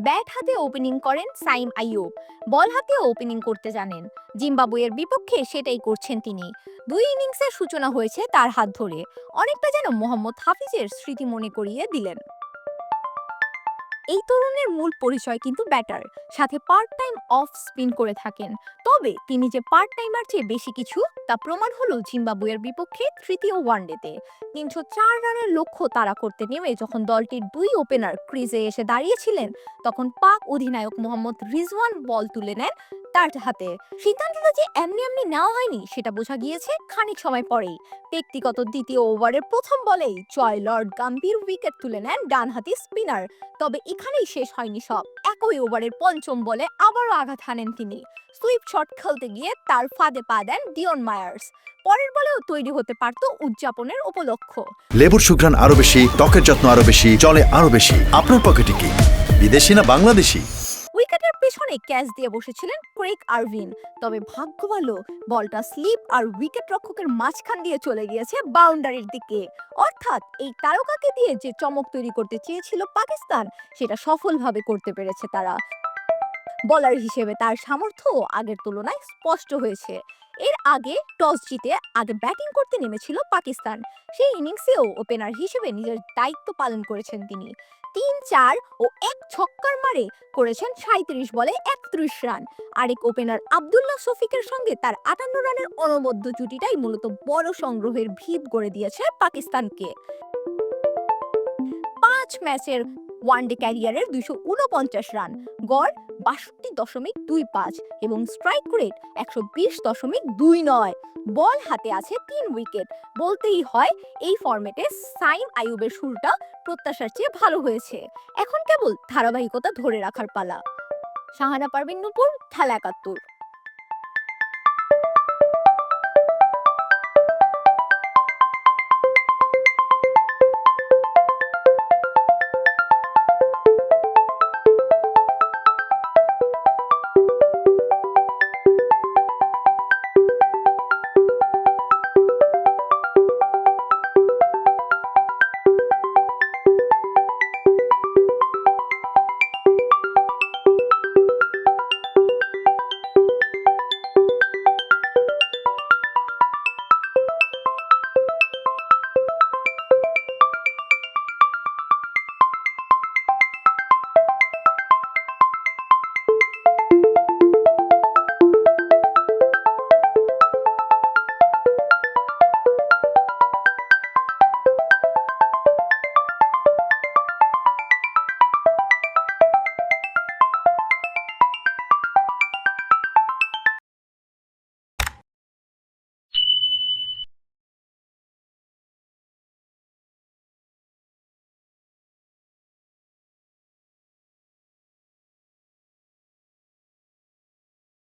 Bat হাতে opening করেন সাইম আইয়ুব, বল হাতে ওপেনিং করতে জানেন। জিম্বাবুয়ের বিপক্ষে সেটাই করছেন তিনি। দুই ইনিংসের সূচনা হয়েছে তার হাত ধরে। অনেকটা যেন মোহাম্মদ হাফিজের স্মৃতি মনে করিয়ে দিলেন। এই তরুণের মূল পরিচয় কিন্তু ব্যাটার, সাথে পার্ট টাইম অফ স্পিন করে থাকেন। তবে তিনি যে পার্ট টাইমার চেয়ে বেশি কিছু, তা প্রমাণ হলো জিম্বাবুয়ের বিপক্ষে তৃতীয় ওয়ানডেতে। তিনশো চার রানের লক্ষ্য তারা করতে নেমে যখন দলটির দুই ওপেনার ক্রিজে এসে দাঁড়িয়েছিলেন, তখন পাক অধিনায়ক মোহাম্মদ রিজওয়ান বল তুলে নেন তার হাতে। সিদ্ধান্তটা যে এমনি এমনি নেওয়া হয়নি, সেটা বোঝা গিয়েছে খানিক সময় পরেই। ব্যক্তিগত দ্বিতীয় ওভারের প্রথম বলেই জয় লর্ড গাম্ভীর উইকেট তুলে নেন ডানহাতি স্পিনার। তবে এখানেই শেষ হয়নি সব। একই ওভারের পঞ্চম বলে আবারও আঘাত হানেন তিনি। সুইপ শট খেলতে গিয়ে তার ফাঁদে পা দেন ডিওন মায়ার্স। পরের বলেও তৈরি হতে পারত উদযাপনের উপলক্ষ। লেবুর সুঘ্রাণ আরও বেশি, ত্বকের যত্ন আরও বেশি চলে আরও বেশি। আপনার পকেটে কি বিদেশি না বাংলাদেশি? পেছনে ক্যাচ দিয়ে বসেছিলেন ক্রেক আরভিন। তবে ভাগ্য ভালো, বলটা স্লিপ আর উইকেট রক্ষকের মাঝখান দিয়ে চলে গিয়েছে বাউন্ডারির দিকে। অর্থাৎ এই তারকাকে দিয়ে যে চমক তৈরি করতে চেয়েছিল পাকিস্তান, সেটা সফলভাবে করতে পেরেছে তারা। বলার হিসেবে তার সামর্থ্য আগের তুলনায় স্পষ্ট হয়েছে। এর আগে টস জিতে আগে ব্যাটিং করতে নেমেছিল পাকিস্তান। সেই ইনিংসেও ওপেনার হিসেবে নিজের দায়িত্ব পালন করেছেন তিনি। তিন চার ও এক ছক্কার মারে করেছেন সাঁত্রিশ বলে একত্রিশ রান। আরেক ওপেনার আবদুল্লাহ শফিকের সঙ্গে তার আটান্ন রানের অনবদ্য জুটিটাই মূলত বড় সংগ্রহের ভিত গড়ে দিয়েছে পাকিস্তানকে। পাঁচ ম্যাচের ওয়ানডে ক্যারিয়ারের দুইশো উনপঞ্চাশ রান, গড় বাষট্টি দশমিক দুই পাঁচ এবং স্ট্রাইক রেট একশো বিশ দশমিক দুই নয়। বল হাতে আছে তিন উইকেট। বলতেই হয় এই ফরম্যাটে সাইম আইয়ুবের শুরুটা প্রত্যাশার চেয়ে ভালো হয়েছে। এখন কেবল ধারাবাহিকতা ধরে রাখার পালা। শাহানা পারভিন নুপুর খেলা একাত্তর।